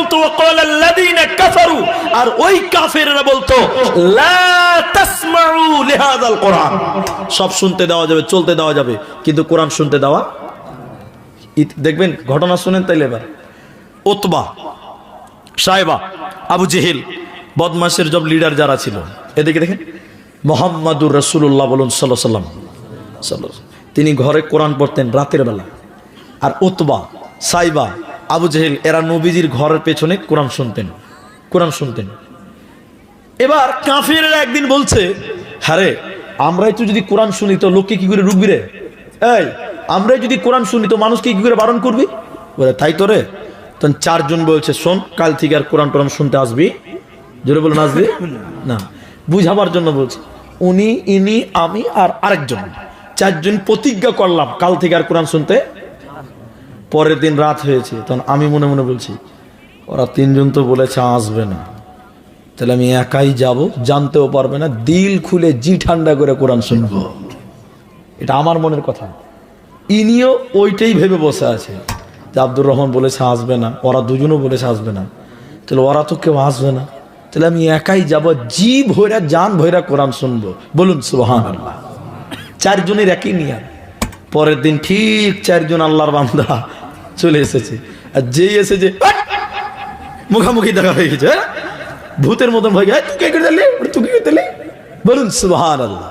বলতো আর ওই কাফেররা বলতো কোরআন সব শুনতে দেওয়া যাবে, চলতে দেওয়া যাবে, কিন্তু কোরআন শুনতে দেওয়া দেখবেন, ঘটনা শুনেন তাইলে এবার। ওতবা সাহেবা, আবু জেহেল বদমাসের জব লিডার যারা ছিল, এদিকে দেখেন, মোহাম্মদুর রসুল্লাহ বলুন সাল্লাহ সাল্লাম সাল্লাহ তিনি ঘরে কোরআন পড়তেন রাতের বেলা। আর ওতবা সাইবা আবু জেহেল, এরা নবীজির ঘরের পেছনে কোরআন শুনতেন কোরআন শুনতেন। এবার কাফিরেরা একদিন বলছে হ্যাঁ আমরাই তো যদি কোরআন শুনি, তো লোককে কি করে রুখবি রে? এই, আমরাই যদি কোরআন শুনি, তো মানুষকে কি করে বারণ করবি? বলে, তাই তো রে। তখন চারজন বলছে, শোন, কাল থেকে আর কোরআন টোরআন শুনতে আসবি। জোরে বলুন, আসবি? না। বুঝাবার জন্য বলছে, উনি, ইনি, আমি আর আরেকজন। চারজন প্রতিজ্ঞা করলাম, কাল থেকে আর কোরআন শুনতে পরের দিন রাত হয়েছে তখন আমি মনে মনে বলছি ওরা তিনজন তো বলেছে আসবে না। তাহলে আমি একাই যাব জানতেও পারবে না দিল খুলে জি ঠান্ডা করে কোরআন শুনব। এটা আমার মনের কথা। ইনিও ওইটাই ভেবে বসে আছে যে আব্দুর রহমান বলেছে আসবে না ওরা দুজনও বলেছে আসবে না। তাহলে ওরা তো কেউ আসবে না। তাহলে আমি একাই যাব জি ভৈরা জান ভৈরা কোরআন শুনব। বলুন আল্লাহ চারজনের একই নিয়ার পরের দিন ঠিক চারজন আল্লাহর বান্দা চলে এসেছে। আর যেই এসেছে! মুখামুখি দেখা হয়ে গেছে হ্যাঁ? ভূতের মতন ভয় "এই, তুই কে দিলি? তুই কে করে বলুন সুবহান আল্লাহ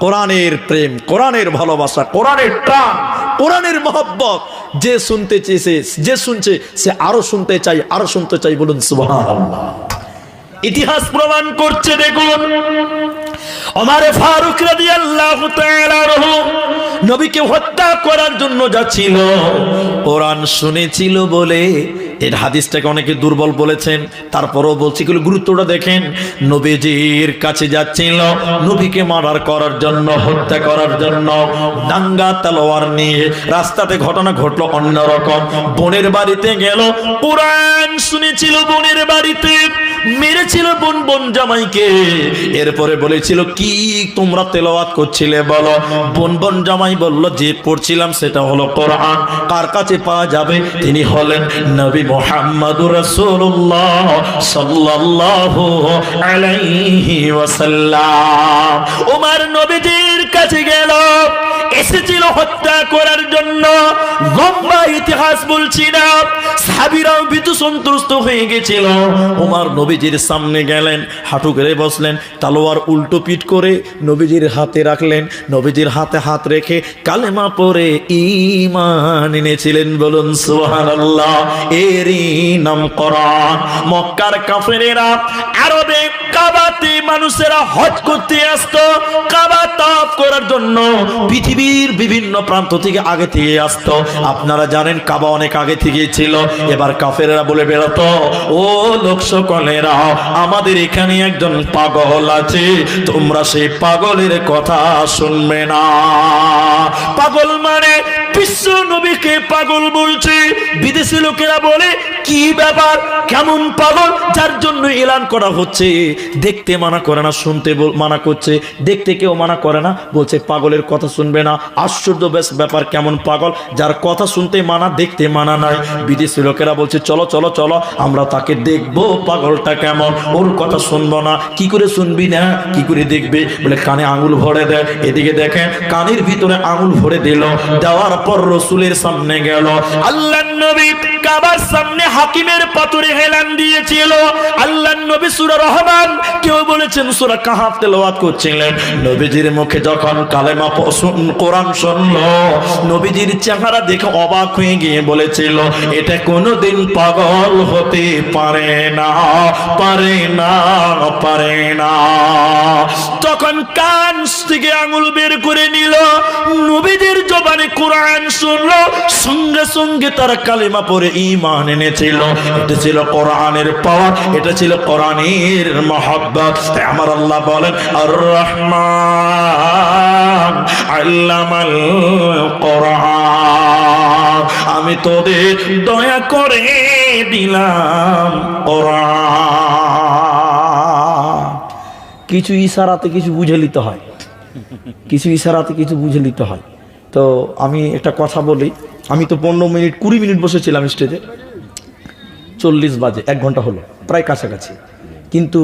কোরআনের প্রেম কোরআনের ভালোবাসা কোরআনের টান কোরআনের মহব্বত। যে শুনতে চেয়েছে যে শুনছে সে আরও শুনতে চাই আরও শুনতে চাই বলুন সুবহান ইতিহাস প্রমাণ করছে দেখুন। ওমারে ফারুক রাদিয়াল্লাহু তাআলা আনহু নবীকে হত্যা করার জন্য যাচ্ছিল। কোরআন শুনেছিল বলে, এর হাদিসটাকে অনেকে দুর্বল বলেছেন, তারপরও বলছি এগুলো গুরুত্বটা দেখেন। নবীজির কাছে যাচ্ছিল, নবীকে মারার করার জন্য, হত্যা করার জন্য, দাঙ্গা তলোয়ার নিয়ে রাস্তাতে ঘটনা ঘটলো অন্যরকম। বোনের বাড়িতে গেল, কোরআন শুনেছিল বোনের বাড়িতে। মেরেছিল বোন বোন জামাইকে। এরপরে বলেছিল, কি তোমরা তেলাওয়াত করছিলে বলো? বোন বোন জামাই বলল, যে পড়ছিলাম সেটা হলো কোরআন। কার কাছে পাওয়া যাবে? তিনি হলেন নবী মোহাম্মদুর রাসূলুল্লাহ সাল্লাল্লাহু আলাইহি ওয়াসাল্লাম। ওমর নবীজির কাছে গেল। এসেছিল হত্যা করার জন্য। লম্বা ইতিহাস বলছি না, সাহাবীরাও ভীতু সন্ত্রস্ত হয়ে গেছিল। ওমর নবীজির সামনে গেলেন, হাঁটু গেড়ে বসলেন, তালোয়ার উল্টো পিট করে নবীজির হাতে রাখলেন, নবীজির হাতে হাত রেখে কালেমা পরে ঈমান এনেছিলেন বলুন, সুবহানাল্লাহ। এরই নাম কোরআন। মক্কার কাফেরেরা, আরবে কাবাতে মানুষেরা হজ করতে আসতো, কাবা তাপ করার জন্য পৃথিবীর বিভিন্ন প্রান্ত থেকে আগে থেকে আসত। আপনারা জানেন কাবা অনেক আগে থেকে ছিল। এবার কাফেরা বলে, বেরোতো। ও লোক আমাদের এখানে একজন পাগল আছে। তোমরা সেই পাগলের কথা শুনবে না। পাগল মানে বিশ্ব নবীকে পাগল বলছে, বিদেশি লোকেরা বলে, কি ব্যাপার? কেমন পাগল? যার জন্য এলান করা হচ্ছে। দেখতে মানা করে না, শুনতে মানা করছে। দেখতে কেউ মানা করে না, বলছে পাগলের কথা শুনবে না। আশ্চর্য বেশ ব্যাপার, কেমন পাগল? যার কথা শুনতে মানা, দেখতে মানা নাই। বিদেশি লোকেরা বলছে, চলো চলো চলো, আমরা তাকে দেখব পাগলটা কেমন। ওর কথা শুনব না। কি করে শুনবি না? কি করে দেখবে? বলে কানে আঙুল ভরে দেয়। এদিকে দেখেন, কানের ভিতরে আঙুল ভরে দিল। দেওয়ার পর রসুলের সামনে গেল। আল্লাহ নবী কাবার সামনে হাকিমের পাথরে হেলান দিয়েছিল। আল্লাহ নবী সুরা রহমান, কেউ বলেছেন সুরা কাহাফ তেলাওয়াত করছিলেন। নবীজির মুখে যখন কালেমা প- শুন- কোরআন শুনলো, নবীজির চেহারা দেখে অবাক হয়ে গিয়ে বলেছিল, এটা কোনোদিন পাগল হতে পারে না পারে না পারে না। তখন কান থেকে আঙুল বের করে নিল। নবীদের জবানে কোরআন শুনলো, সঙ্গে সঙ্গে তারা কালিমা পরে ইমান এনেছিল। এটা ছিল কোরআনের পাওয়ার এটা ছিল কোরআনের মহব্বত। আমার আল্লাহ বলেন আর রহমান আল্লামাল কোরআন। আমি তোদের দয়া করে দিলাম কোরআন। কিছু ইশারাতে কিছু বুঝে নিতে হয়। কিছু ইশারাতে কিছু বুঝে নিতে হয়। তো আমি একটা কথা বলি। আমি তো পনেরো মিনিট, কুড়ি মিনিট বসেছিলাম স্টেজে। চল্লিশ বাজে, এক ঘণ্টা হলো, প্রায় কাছাকাছি। কিন্তু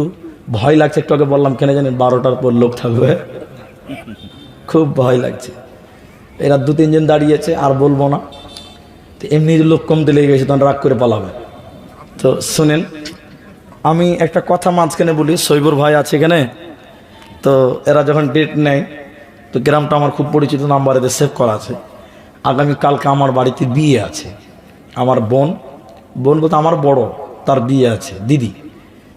ভয় লাগছে, একটু আগে বললাম, কেন জানেন বারোটার পর লোক থাকবে। খুব ভয় লাগছে। এরা দু, তিনজন দাঁড়িয়েছে, আর বলব না। তো এমনি লোক কমতে লেগে গেছে, তখন রাগ করে পালাবে তো শুনেন, আমি একটা কথা মাঝখানে বলি সৈবর ভাই আছে এখানে? তো এরা যখন ডেট নেয় তো গ্রামটা আমার খুব পরিচিত, নাম্বার এদের সেভ করা আছে। আগামীকালকে আমার বাড়িতে বিয়ে আছে। আমার বোন বোন বলতে আমার বড়, তার বিয়ে আছে, দিদি।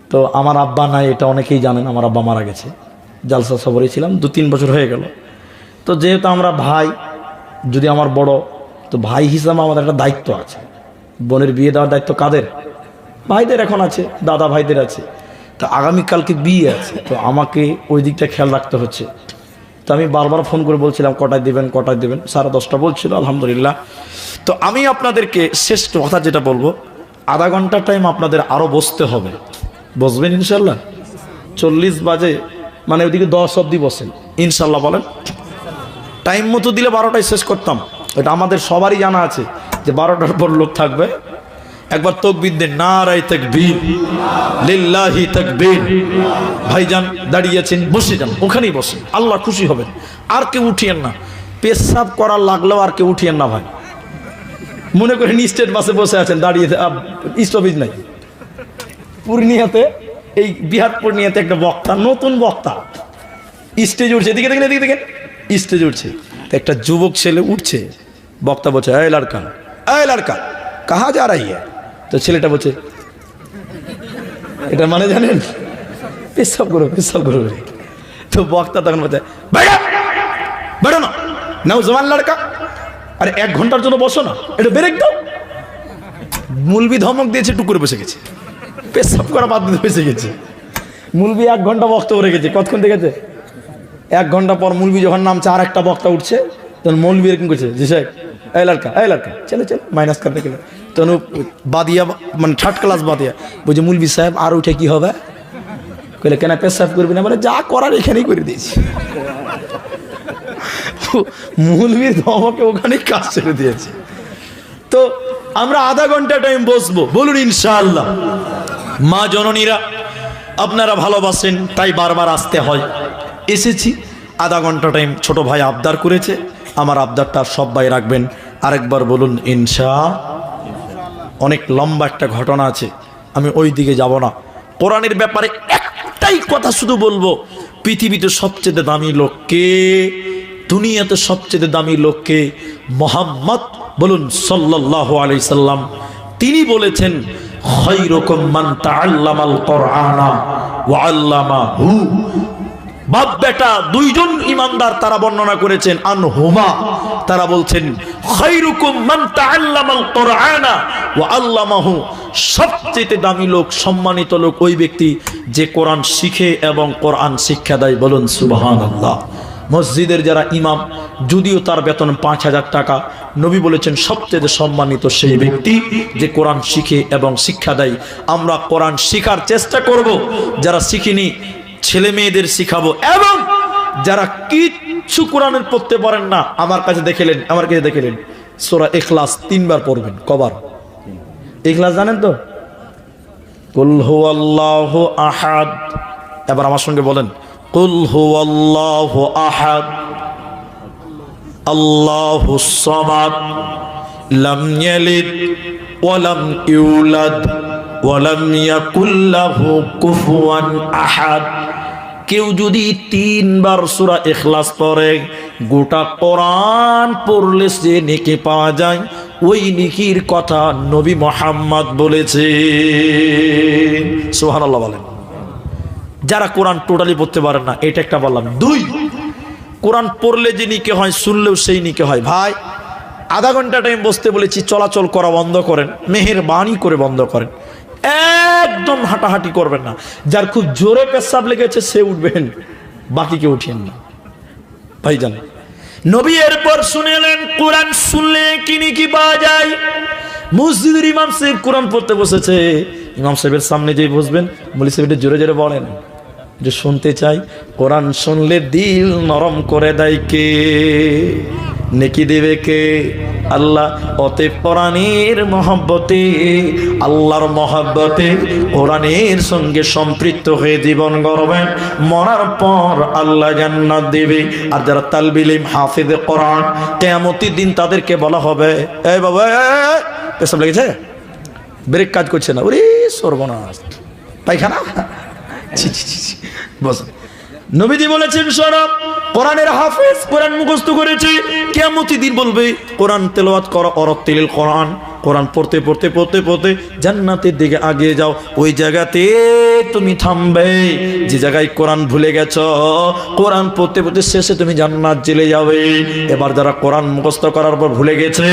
তো আমার আব্বা নাই, এটা অনেকেই জানেন, আমার আব্বা মারা গেছে। জালসা সবরে ছিলাম, দু তিন বছর হয়ে গেল। তো যেহেতু আমরা ভাই, যদি আমার বড়, তো ভাই হিসাবে আমাদের একটা দায়িত্ব আছে। বোনের বিয়ে দেওয়ার দায়িত্ব কাদের? ভাইদের এখন আছে, দাদা ভাইদের আছে। তো আগামীকালকে বিয়ে আছে, তো আমাকে ওই দিকটা খেয়াল রাখতে হচ্ছে। তো আমি বারবার ফোন করে বলছিলাম, কটায় দেবেন কটায় দেবেন? সাড়ে দশটা বলছিল, আলহামদুলিল্লাহ। তো আমি আপনাদেরকে শেষ কথা যেটা বলব, আধা ঘণ্টা টাইম আপনাদের আরও বসতে হবে। বসবেন ইনশাল্লাহ? চল্লিশ বাজে মানে ওইদিকে দশ অব্দি বসেন, ইনশাল্লাহ বলেন। টাইম মতো দিলে বারোটায় শেষ করতাম। এটা আমাদের সবারই জানা আছে যে বারোটার পর লোক থাকবে। একবার তকবির দেন নারাই তকবীর, লিল্লাহি তকবীর। ভাইজান দাঁড়িয়েছেন বসে যান, ওখানেই বসে আল্লাহ খুশি হবেন। আর কেউ উঠিয়েন না। পেশাব করার লাগলেও আর কেউ উঠিয়েন না ভাই। মনে করেন স্টেট বাসে বসে আছেন, দাঁড়িয়ে স্টপেজ নাই। পূর্ণিয়াতে, এই বিহার পূর্ণিয়াতে একটা বক্তা, নতুন বক্তা। স্টেজ উঠছে, এদিকে দেখেন এদিকে দেখেন। স্টেজ উঠছে। একটা যুবক ছেলে উঠছে। বক্তা বলছে, এই লড়কা এই লড়কা, কাহা যা রাই হ্যাঁ তো ছেলেটা বলছে এটা মানে জানেন? পেশাব করো পেশাব করো তো বক্তা তখন বলছে, বেড়ো না, নাও জওয়ান লড়কা। আরে এক ঘণ্টার জন্য বসো না, এটা ব্রেক দাও। মুলবি ধমক দিয়েছে, টুকুরে বসে গেছে। পেশাব করা বাদ বসে গেছে। মুলবি এক ঘণ্টা বক্তব্য রেখেছে কতক্ষণ দেখেছে এক ঘণ্টা পর মুলবি যখন নামছে আর একটা বক্তা উঠছে, তখন মৌলবি এরকম করছে, জি সাহেব, এই লড়কা এই লড়কা, চলে চলে, মাইনাস করতে গেলে তখন ও বাদিয়া মানে থার্ড ক্লাস বাদিয়া। বলছে মুলবি সাহেব, আর উঠে কি হবে? কইলে, কেন পেশাব করবি না? বলে, যা করার এখানেই করে দিয়েছি। মুলবির ধমকে ওখানে কাজ ছেড়ে দিয়েছে। তো আমরা আধা ঘণ্টা টাইম বসবো। বলুন, ইনশাআল্লাহ। মা জননীরা, আপনারা ভালোবাসেন, তাই বারবার আসতে হয়। এসেছি। আধা ঘণ্টা টাইম ছোট ভাই আবদার করেছে। আমার আবদারটা সব ভাই রাখবেন। আরেকবার বলুন, ইনশা অনেক লম্বা একটা ঘটনা আছে, আমি ওই দিকে যাব না। কোরআনের ব্যাপারে একটাই কথা শুধু বলব, পৃথিবীতে সবচেয়ে দামি লোককে দুনিয়াতে সবচেয়ে দামি লোককে মোহাম্মদ, বলুন সাল্লাহ সাল্লাম। তিনি বলেছেন খৈরকম মান তাআল্লামাল কোরআনা ওয়া আল্লামাহু। বাপ বেটা দুইজন ইমানদার তারা বর্ণনা করেছেন আন হুমা তারা বলছেন সবচেয়ে দামি লোক, সম্মানিত লোক ওই ব্যক্তি যে কোরআন শিখে এবং কোরআন শিক্ষা দেয়। বলুন, সুবহানাল্লাহ। মসজিদের যারা ইমাম, যদিও তার বেতন পাঁচ হাজার টাকা, নবী বলেছেন, সবচেয়ে সম্মানিত সেই ব্যক্তি যে কোরআন শিখে এবং শিক্ষা দেয়। আমরা কোরআন শিখার চেষ্টা করব। যারা শিখিনি ছেলে মেয়েদের শিখাবো। এবং যারা কিচ্ছু কোরআনের পড়তে পারেন না, আমার কাছে দেখেলেন আমার কাছে দেখেলেন সোরা এখলাস তিনবার পড়বেন, কবার? এখলাস জানেন তো? কুল আল্লাহ আহাদ। এবার আমার সঙ্গে বলেন, কুল হু আল্লাহ আহাদ, আল্লাহ সমাদ, লাম ইয়ালিদ ওয়ালাম ইউলাদ। ওয়ালাম ইয়াকুল লাহু কুফুয়ান আহাদ। কেউ যদি তিনবার সূরা ইখলাস পড়ে, গোটা কোরআন পড়লে যে নেকি পাওয়া যায়। ওই নিকির কথা নবী মোহাম্মদ বলেছে। সুবহানাল্লাহ বলেন। যারা কোরআন টোটালি পড়তে পারেন না, এটা একটা বললাম। দুই, কোরআন পড়লে যে নিকে হয়, শুনলেও সেই নিকে হয়। ভাই, আধা ঘণ্টা টাইম বসতে বলেছি, চলাচল করা বন্ধ করেন মেহের বাণী করে বন্ধ করেন। একদম হাঁটাহাঁটি করবেন না। যার খুব জোরে পেশাব লেগেছে, সে উঠবেন। বাকিকে উঠিয়েন না। ভাই জান নবী এরপর শুনেলেন, কোরআন শুনলে কিনি কি পাওয়া যায়? মসজিদের ইমাম সাহেব কোরআন পড়তে বসেছে। ইমাম সাহেবের সামনে যে বসবেন। বলি সাহেব জোরে জোরে বলেন। যে শুনতে চাই। কোরআন শুনলে দিল নরম করে দেয় কে? নেকি দেবে কে? আল্লাহ। অতে কোরআনের মহব্বতে, আল্লাহর মহব্বতে কোরআনের সঙ্গে সম্পৃক্ত হয়ে জীবন গড়বেন। মরার পর আল্লাহ জান্নাত দেবে। আর যারা তালবিলিম হাফিজে কোরআন, কেয়ামতির দিন তাদেরকে বলা হবে, এই বাবা পেশাব লেগেছে? ব্রেক কাজ করছে না। ওরে সর্বনাশ। ছি ছি। বস। নবীজি বলেছেন, সরব, কোরআনের হাফেজ, কোরআন মুখস্থ করেছে। কেমতি দিন বলবে, কোরআন তেলাওয়াত করা তেলিল কোরআন। কোরআন পড়তে পড়তে পড়তে পড়তে জান্নাতের দিকে আগিয়ে যাও। ওই জায়গাতে তুমি থামবে। যে জায়গায় কোরআন ভুলে গেছো, কোরআন পড়তে পড়তে শেষে তুমি জান্নাত জেলে যাবে। এবার যারা কোরআন মুখস্থ করার পর ভুলে গেছে,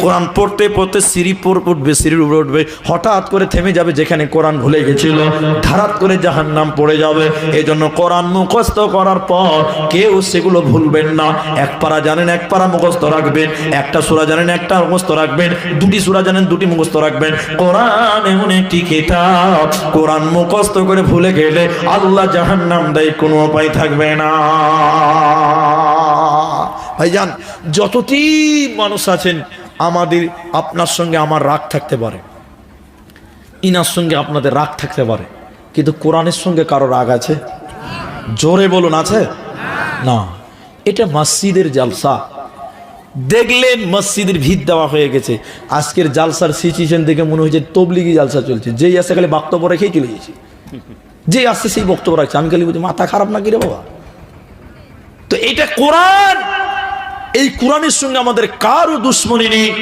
কোরআন পড়তে পড়তে সিঁড়ি পর উঠবে, সিঁড়ির উপরে উঠবে। হঠাৎ করে থেমে যাবে যেখানে কোরআন ভুলে গেছিল। ধারাত করে জাহান নাম পড়ে যাবে। এই জন্য কোরআন মুখস্থ করার পর কেউ সেগুলো ভুলবেন না। এক পারা জানেন, এক পারা মুখস্থ রাখবেন। একটা সুরা জানেন, একটা মুখস্থ রাখবেন। দুটি সুরা জানেন দুটি মুখস্থ রাখবেন। কোরআন এমন একটি কিতাব, কোরআন মুখস্থ করে ভুলে গেলে আল্লাহ জাহান নাম দেয়, কোনো উপায় থাকবে না। ভাইজান যতটি মানুষ আছেন, আমাদের, আপনার সঙ্গে আমার রাগ থাকতে পারে। ইনার সঙ্গে আপনাদের রাগ থাকতে পারে। কিন্তু কোরআনের সঙ্গে কারও রাগ আছে? জোরে বলুন, আছে? না। এটা মসজিদের জালসা। দেখলেন মসজিদের ভিত দেওয়া হয়ে গেছে। আজকের জালসার সিচুয়েশন দেখে মনে হয়েছে তবলিগি জালসা চলছে। যেই আসে খালি বক্তব্য রেখেই চলে গেছে। যেই আসছে সেই বক্তব্য রাখছে। আমি খালি বলছি, মাথা খারাপ না কি রে বাবা? তো এটা কোরআন! এই কোরআনের সঙ্গে আমাদের কারও দুশ্মনী নেই।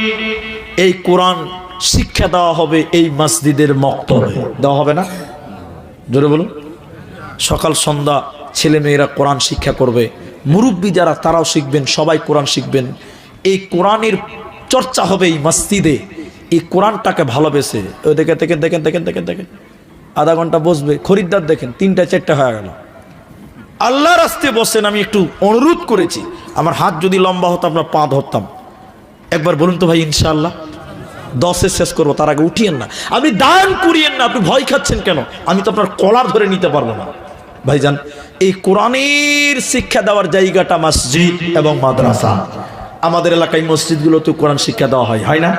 এই কোরআন শিক্ষা দেওয়া হবে এই মসজিদের মক্তবে। দেওয়া হবে না? জোরে বলুন। সকাল, সন্ধ্যা ছেলে মেয়েরা কোরআন শিক্ষা করবে। মুরব্বী যারা, তারাও শিখবেন, সবাই কোরআন শিখবেন। এই কোরআনের চর্চা হবে এই মসজিদে। এই কোরআনটাকে ভালোবেসে। ওই দেখে দেখেন দেখেন দেখেন দেখেন দেখেন। আধা ঘণ্টা বসবে। খরিদ্দার দেখেন, তিনটা, চারটা হয়ে গেল। আল্লাহ রাস্তে বসেন, আমি একটু অনুরোধ করেছি। আমার হাত যদি লম্বা হতো আপনার পা ধরতাম। একবার বলুন তো ভাই, ইনশাআল্লাহ। দশে শেষ করব, তার আগে উঠিয়েন না। আপনি দান করিয়েন না, আপনি ভয় খাচ্ছেন কেন? আমি তো আপনার কলার ধরে নিতে পারব না। ভাইজান, এই কোরআনের শিক্ষা দেওয়ার জায়গাটা মসজিদ এবং মাদ্রাসা। আমাদের এলাকায় মসজিদগুলোতে কোরআন শিক্ষা দেওয়া হয় হয় না?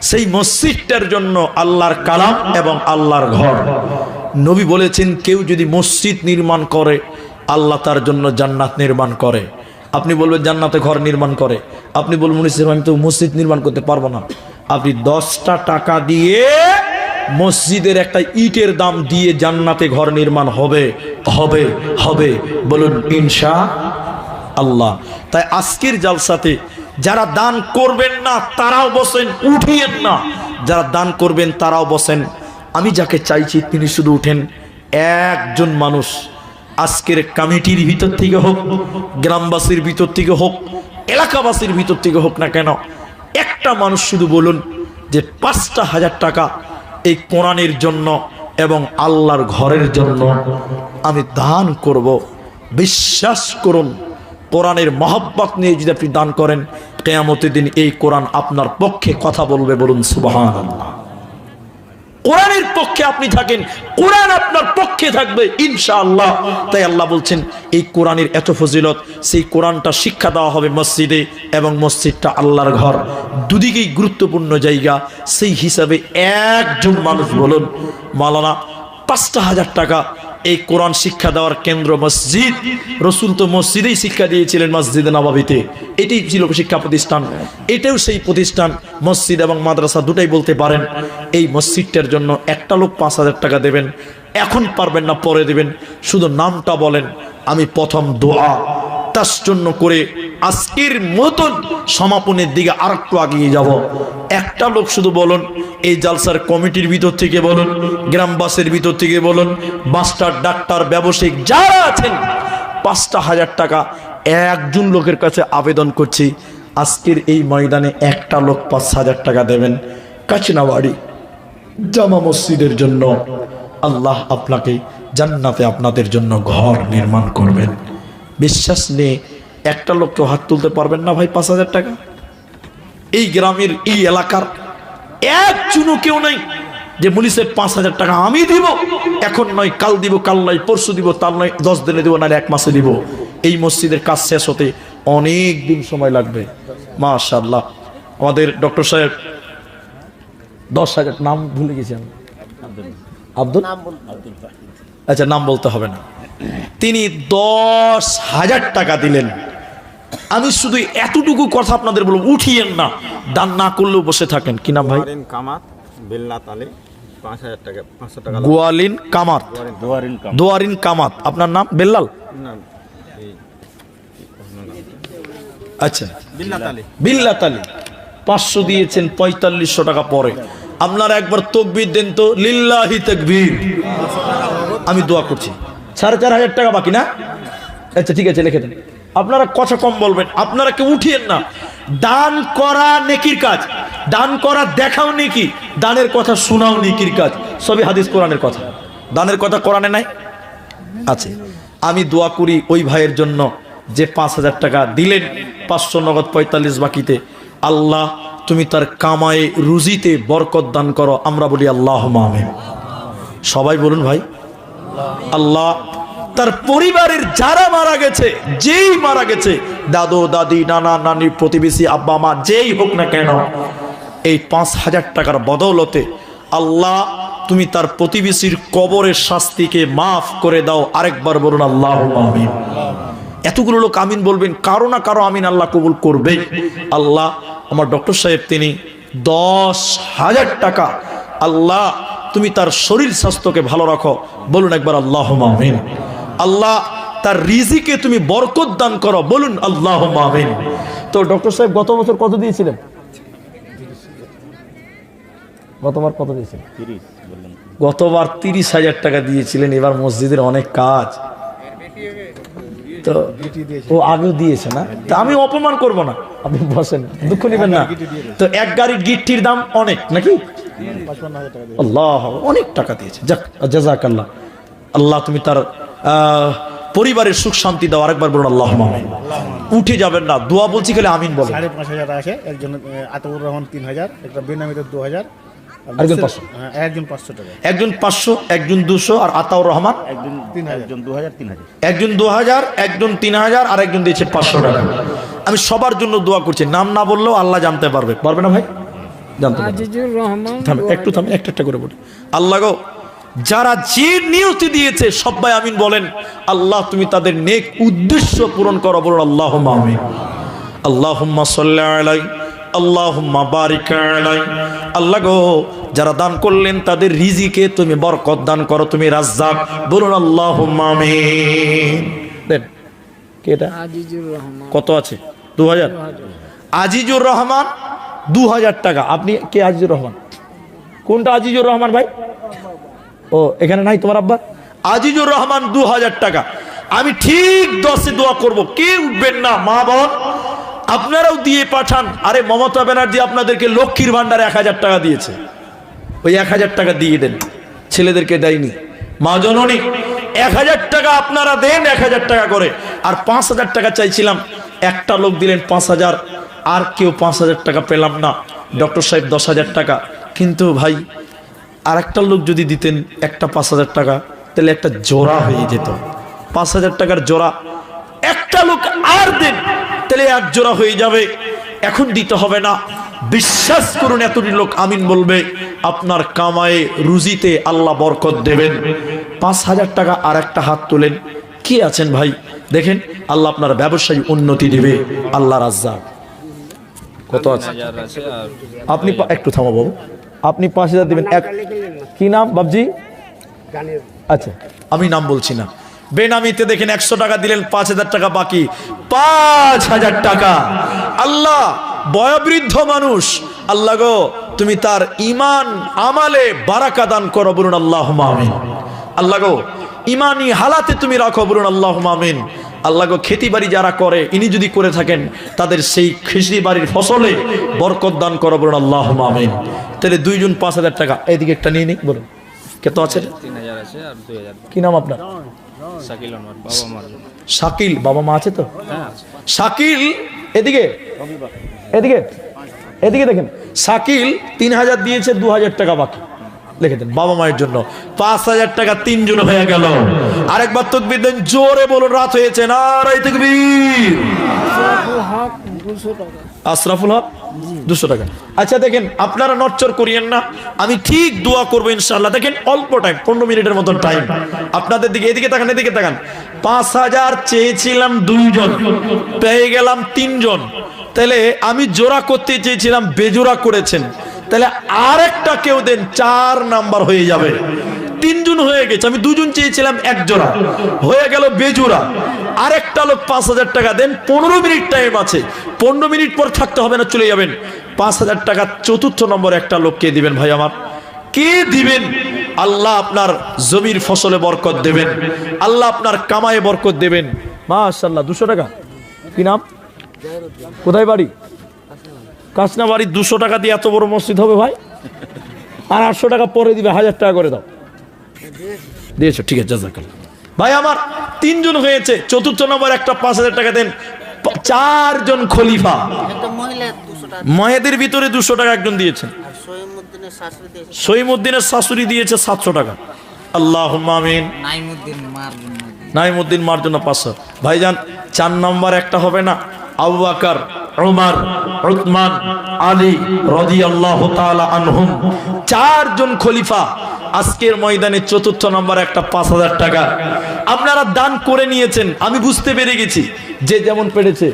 সেই মসজিদটার জন্য আল্লাহর কালাম এবং আল্লাহর ঘর। নবী বলেছেন, কেউ যদি মসজিদ নির্মাণ করে, আল্লাহ তার জন্য জান্নাত নির্মাণ করে। আপনি বলবেন, জান্নাতে ঘর নির্মাণ করে। আপনি বলবেন আমি তো মসজিদ নির্মাণ করতে পারব না। আপনি দশটা টাকা দিয়ে মসজিদের একটা ইটের দাম দিয়ে জান্নাতে ঘর নির্মাণ হবে হবে হবে। বলুন, ইনশা আল্লাহ। তাই আজকের জালসাতে যারা দান করবেন না, তারাও বসেন উঠিয়েন না। যারা দান করবেন, তারাও বসেন। আমি যাকে চাইছি, তিনি শুধু উঠেন। একজন মানুষ আজকের কমিটির ভিতর থেকে হোক, গ্রামবাসীর ভিতর থেকে হোক, এলাকাবাসীর ভিতর থেকে হোক না কেন, একটা মানুষ শুধু বলুন যে পাঁচটা হাজার টাকা এই কোরআনের জন্য এবং আল্লাহর ঘরের জন্য আমি দান করব। বিশ্বাস করুন কোরআনের মহব্বত নিয়ে যদি আপনি দান করেন, কেয়ামতের দিন এই কোরআন আপনার পক্ষে কথা বলবে বলুন সুবাহান কোরআনের পক্ষে আপনি থাকেন, কোরআন আপনার পক্ষে থাকবে ইনশাআল্লাহ। তাই আল্লাহ বলছেন, এই কোরআনের এত ফজিলত, সেই কোরআনটা শিক্ষা দেওয়া হবে মসজিদে এবং মসজিদটা আল্লাহর ঘর। দুদিকেই গুরুত্বপূর্ণ জায়গা, সেই হিসাবে একজন মানুষ বলুন মালানা পাঁচটা হাজার টাকা এই কোরআন শিক্ষা দেওয়ার কেন্দ্র মসজিদ। রসুল তো মসজিদেই শিক্ষা দিয়েছিলেন মসজিদ নবাবিতে। এটাই ছিল শিক্ষা প্রতিষ্ঠান। এটাও সেই প্রতিষ্ঠান। মসজিদ এবং মাদ্রাসা দুটাই বলতে পারেন, এই মসজিদটার জন্য একটা লোক পাঁচ হাজার টাকা দেবেন। এখন পারবেন না, পরে দেবেন। শুধু নামটা বলেন, আমি প্রথম দোয়া। তার জন্য করে আজকের মতন সমাপনের দিকে আর একটু আগিয়ে যাব। একটা লোক শুধু বলুন, এই জালসার কমিটির ভিতর থেকে বলুন, গ্রামবাসের ভিতর থেকে বলুন, মাস্টার, ডাক্তার, ব্যবসায়িক যারা আছেন, পাঁচটা হাজার টাকা একজন লোকের কাছে আবেদন করছি। আজকের এই ময়দানে একটা লোক পাঁচ হাজার টাকা দেবেন। কাচিনাবাড়ি জামা মসজিদের জন্য। আল্লাহ আপনাকে জান্নাতে আপনাদের জন্য ঘর নির্মাণ করবেন। বিশ্বাস নিয়ে একটা লোককে হাত তুলতে পারবেন না ভাই পাঁচ হাজার টাকা। এই গ্রামের এই এলাকার এক চুনো কেউ নাই যে পুলিশের পাঁচ হাজার টাকা আমি দিব। এখন নয় কাল দিব কাল নয় পরশু দিব তার নয় দশ দিনে দিব নাহলে এক মাসে দিব। এই মসজিদের কাজ শেষ হতে অনেক দিন সময় লাগবে। মাশাল্লাহ আমাদের ডক্টর সাহেব দশ হাজার নাম ভুলে গেছি আমি। আব্দুল? আচ্ছা নাম বলতে হবে না। তিনি দশ হাজার টাকা দিলেন। আমি শুধু এতটুকু কথা আপনাদের বলব উঠিয়েন না। দান না করলেও বসে থাকেন। কি নাম ভাই? কামাত বেলনা তালে পাঁচ হাজার টাকা পাঁচশো টাকা গোয়ালিন কামাত। দোয়ারিন কামাত। আপনার নাম? বেল্লাল? আচ্ছা। বিল্লাত আলী। পাঁচশো দিয়েছেন পঁয়তাল্লিশশো টাকা পরে। আপনারা একবার তকবির দেন তো লিল্লাহি তকবীর। আমি দোয়া করছি। সাড়ে চার হাজার টাকা বাকি, না? আচ্ছা ঠিক আছে, লিখে দেন। আপনারা কথা কম বলবেন, আপনারা কেউ উঠিয়েন না। দান করা নেকির কাজ, দান করা দেখাও নেকি, দানের কথা শোনাও নেকির কাজ। সবই হাদিস কোরআনের কথা। দানের কথা কোরআনে নাই? আছে। আমি দোয়া করি ওই ভাইয়ের জন্য যে পাঁচ হাজার টাকা দিলেন, পাঁচশো নগদ পঁয়তাল্লিশ বাকিতে। আল্লাহ, তুমি তার কামায়ে, রুজিতে বরকত দান করো, আমরা বলি আল্লাহ মামে সবাই বলুন ভাই। আল্লাহ তার পরিবারের যারা মারা গেছে, যেই মারা গেছে, দাদু, দাদি, নানা, নানি, প্রতিবেশী, আব্বা, মা, যেই হোক না কেন, এই পাঁচ হাজার টাকার বদৌলতে আল্লাহ তুমি তার প্রতিবেশীর কবরের শাস্তিকে মাফ করে দাও। আরেকবার বলুন, আল্লাহ আমিন। এতগুলো লোক আমিন বলবেন, কারও না কারও আমিন আল্লাহ কবুল করবে আল্লাহ, আমার ডক্টর সাহেব, তিনি দশ হাজার টাকা আল্লাহ তুমি তার শরীর স্বাস্থ্যকে ভালো রাখো। বলুন একবার আল্লাহ আমিন। আল্লাহ তার রিজিকে তুমি বরকত দান করো। বলুন আল্লাহ আমিন। তো ডক্টর সাহেব গত বছর কত দিয়েছিলেন? গতবার কত দিয়েছিলেন? গতবার তিরিশ হাজার টাকা দিয়েছিলেন এবার মসজিদের অনেক কাজ। তো ও আগেও দিয়েছে না? তা আমি অপমান করব না। আপনি বসেন দুঃখ নেবেন না। তো এক গাড়ির গিট্টির দাম অনেক নাকি? আল্লাহ অনেক টাকা দিয়েছে। যাক জাজাক আল্লাহ আল্লাহ তুমি তার পরিবারের সুখ শান্তি দাও। আরেকবার বলুন আল্লাহ মামিন উঠে যাবেন না। দোয়া বলছি খেলে আমিন বলেন। সাড়ে পাঁচ হাজার আছে। একজন আতাউর রহমান তিন হাজার একটা বেনামিতে দু হাজার। পাঁচশো। হ্যাঁ, একজন পাঁচশো টাকা। একজন পাঁচশো একজন দুশো আর আতাউর রহমান? একজন তিন হাজার। একজন দু হাজার তিন হাজার। একজন দু হাজার একজন তিন হাজার আর একজন দিয়েছে পাঁচশো টাকা। আমি সবার জন্য দোয়া করছি। নাম না বললেও আল্লাহ জানতে পারবে। পারবে না ভাই? জানতে আজিজুর রহমান থামে একটু থামে একটা একটা করে বলি। আল্লাহ গো যারা যে নিয়তি দিয়েছে সবাই আমিন বলেন আল্লাহ তুমি তাদের নেক উদ্দেশ্য পূরণ করো বলুন আল্লাহ আমিন। আল্লাহুম্মা সাল্লি আলাই আল্লাহুম্মা বারিক আলাই আল্লাহ গো যারা দান করলেন তাদের রিজিকে তুমি বরকত দান করো তুমি রাজ্জাক। বলুন আল্লাহুম্মা আমিন। দেন কে এটা? কত আছে? দু হাজার আজিজুর রহমান দু হাজার টাকা। আপনি কে আজিজুর রহমান? কোনটা আজিজুর রহমান ভাই? ও, এখানে নাই তোমার আব্বা? আজিজুর রহমান দু হাজার টাকা। আমি ঠিক দশে দোয়া করব। কে উঠবেন না, মা বোন? আপনারাও দিয়ে পাঠান। আরে, মমতা ব্যানার্জি আপনাদেরকে লক্ষ্মীর ভান্ডার এক হাজার টাকা দিয়েছে। ওই এক হাজার টাকা দিয়ে দেন। ছেলেদেরকে দেয়নি। মা জননী, এক হাজার টাকা আপনারা দেন এক হাজার টাকা করে। আর পাঁচ হাজার টাকা চাইছিলাম। একটা লোক দিলেন পাঁচ হাজার। আর কেউ পাঁচ হাজার টাকা পেলাম না। ডক্টর সাহেব দশ হাজার টাকা। কিন্তু ভাই আর একটা লোক যদি দিতেন একটা পাঁচ হাজার টাকা, তাহলে একটা জোড়া হয়ে যেত। পাঁচ হাজার টাকার জোড়া, একটা লোক আর দেন, তাহলে এক জোড়া হয়ে যাবে। এখন দিতে হবে না। বিশ্বাস করুন, এতটি লোক আমিন বলবে, আপনার কামায়ে, রুজিতে আল্লাহ বরকত দেবেন। পাঁচ হাজার টাকা আর একটা হাত তোলেন। কি আছেন ভাই? দেখেন, আল্লাহ আপনার ব্যবসায়ী উন্নতি দেবে, আল্লাহ রাজ্জাক। কত আছে? আপনি একটু থামো বাবু। আপনি পাঁচ হাজার দেবেন। এক কি নাম বাবজি আচ্ছা। আমি নাম বলছি না। বেনামিতে দেখেন একশো টাকা দিলেন পাঁচ হাজার টাকা বাকি। পাঁচ হাজার টাকা। আল্লাহ বয়োবৃদ্ধ মানুষ। আল্লাহ গো তুমি তার ইমান আমালে বারাকা দান করো বলুন আল্লাহ আমিন। আল্লাহ গো ইমানি হালাতে তুমি রাখো বলুন আল্লাহ আমিন। আল্লাহ গো খেতি বাড়ি যারা করে ইনি যদি করে থাকেন তাদের সেই খেসি বাড়ির ফসলে বরকত দান করো বলুন আল্লাহ আমিন। তাহলে দুইজন পাঁচ হাজার টাকা। এইদিকে একটা নিয়ে নিক বলুন কত আছে এটা? তিন হাজার আছে কি নাম আপনার? বাবা শাকিল বাবা মা আছে তো? হ্যাঁ। শাকিল এদিকে এদিকে এদিকে দেখেন শাকিল তিন হাজার দিয়েছে দু হাজার টাকা বাকি। লিখে দেন বাবা মায়ের জন্য। পাঁচ হাজার টাকা তিনজন হয়ে গেল। আরেকবার তকবির দেন, জোরে বলুন, রাত হয়েছে না রাই তকবীর। আশরাফুল হক? দুশো টাকা। আচ্ছা দেখেন, আপনারা নচ্চর করিয়েন না। আমি ঠিক দোয়া করব ইনশাল্লাহ দেখেন, অল্প টাইম পনেরো মিনিটের মতন টাইম আপনাদের দিকে, এদিকে তাকান এদিকে তাকান। পাঁচ হাজার চেয়েছিলাম দুইজন, পেয়ে গেলাম তিনজন। তাহলে আমি জোড়া করতে চেয়েছিলাম, বেজোড়া করেছেন। তাহলে আরেকটা কেউ দেন, চার নাম্বার হয়ে যাবে। তিনজন হয়ে গেছে, আমি দুজন চেয়েছিলাম একজোড়া হয়ে গেল বেজোড়া। আরেকটা লোক পাঁচ হাজার টাকা দেন, পনেরো মিনিট টাইম আছে। পনেরো মিনিট পর থাকতে হবে না, চলে যাবেন। পাঁচ হাজার টাকা চতুর্থ নম্বর একটা লোককে দিবেন ভাই আমার? কে দিবেন? আল্লাহ আপনার জমির ফসলে বরকত দেবেন। আল্লাহ আপনার কামায়ে বরকত দেবেন। মাশাল্লাহ দুশো টাকা। কি নাম? কোথায় বাড়ি? কাসনা বাড়ি, দুশো টাকা দিয়ে এত বড় মসজিদ হবে ভাই? আর আটশো টাকা পরে দিবে, হাজার টাকা করে দাও। দিয়েছ ঠিক আছে জাজাকাল্লাহ। ভাই আমার তিনজন হয়েছে চতুর্থ নম্বর একটা পাঁচ হাজার টাকা দেন। চারজন খলিফা। মায়েদের ভিতরে দুশো টাকা একজন দিয়েছে। সইমুদ্দিনের শাশুড়ি দিয়েছে। সাতশো টাকা। আল্লাহ নাইমুদ্দিন মার জন্য পাঁচশো। ভাইজান চার নম্বর একটা হবে না? আবু বাকার উমার উসমান আলী রাদিয়াল্লাহু তাআলা আনহুম। চারজন খলিফা। আজকের ময়দানে চতুর্থ নম্বর একটা পাঁচ হাজার টাকা। আপনারা দান করে নিয়েছেন আমি বুঝতে পেরে গেছি। যে যেমন পেরেছে।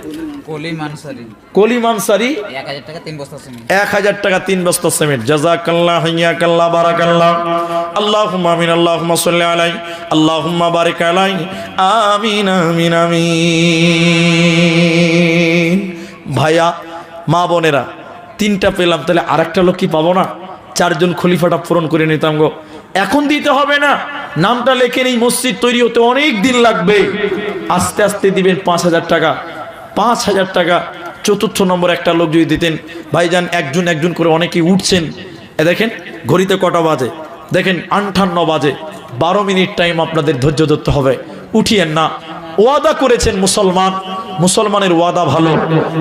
কলিম আনসারি এক হাজার টাকা তিন বস্তা সিমেন্ট। এক হাজার টাকা তিন বস্তা সিমেন্ট। জাজাকাল্লাহ হিয়াকাল্লাহ বারাকাল্লাহ। আল্লাহুম্মা আমিন আল্লাহুম্মা সাল্লি আলাই আল্লাহুম্মা বারিক আলাই আমিন আমিন আমিন। ভাইয়া মা বোনেরা তিনটা পেলাম তাহলে আরেকটা লোক কি পাবো না? চারজন খলিফাটা পূরণ করে নিতাম গো। এখন দিতে হবে না। নামটা লেখে এই মসজিদ তৈরি হতে অনেক দিন লাগবে। আস্তে আস্তে দিবেন পাঁচ হাজার টাকা। পাঁচ হাজার টাকা। চতুর্থ নম্বর একটা লোক যদি দিতেন, ভাইজান একজন একজন করে অনেকেই উঠছেন। এ দেখেন, ঘড়িতে কটা বাজে? দেখেন আটান্ন বাজে। বারো মিনিট টাইম আপনাদের ধৈর্য ধরতে হবে। উঠিয়েন না। ওয়াদা করেছেন মুসলমান। মুসলমানের ওয়াদা ভালো।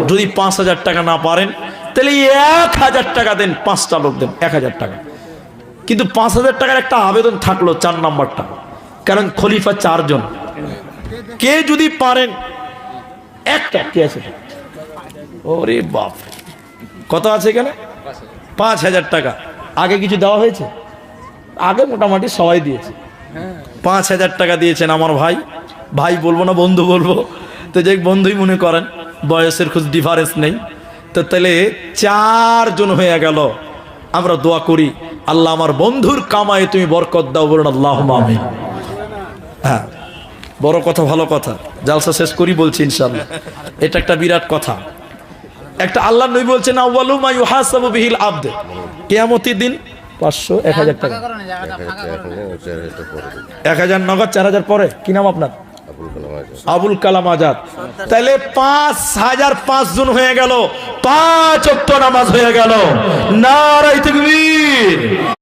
যদি পাঁচ হাজার টাকা না পারেন তাহলে এক হাজার টাকা দেন, পাঁচটা লোক দেন, এক হাজার টাকা। কিন্তু পাঁচ হাজার টাকার একটা আবেদন থাকল চার নম্বরটা, কারণ খলিফা চারজন। কে যদি পারেন, একটা, কে আছে? ওরে বাপ কত আছে এখানে? পাঁচ হাজার টাকা। আগে কিছু দেওয়া হয়েছে? আগে মোটামুটি সবাই দিয়েছে। পাঁচ হাজার টাকা দিয়েছেন আমার ভাই। ভাই বলব না, বন্ধু বলব। তো যে বন্ধুই মনে করেন, বয়সের খুব ডিফারেন্স নেই। তো তাহলে চারজন হয়ে গেল। আমরা দোয়া করি, আল্লাহ আমার বন্ধুর কামায় তুমি বরকত দাও বলুন আল্লাহ আমিন। হ্যাঁ বড় কথা, ভালো কথা। জালসা শেষ করি বলছি ইনশাল্লাহ এটা একটা বিরাট কথা। একটা আল্লাহ নই বলছেন বিহিল আবদ। দিন পাঁচশো, এক হাজার টাকা। এক হাজার নগদ, চার হাজার পরে। কি নাম আপনার? আবুল কালাম আজাদ। তাহলে পাঁচ হাজার পাঁচ জন হয়ে গেল, পাঁচ অক্ট নামাজ হয়ে গেল। নারাই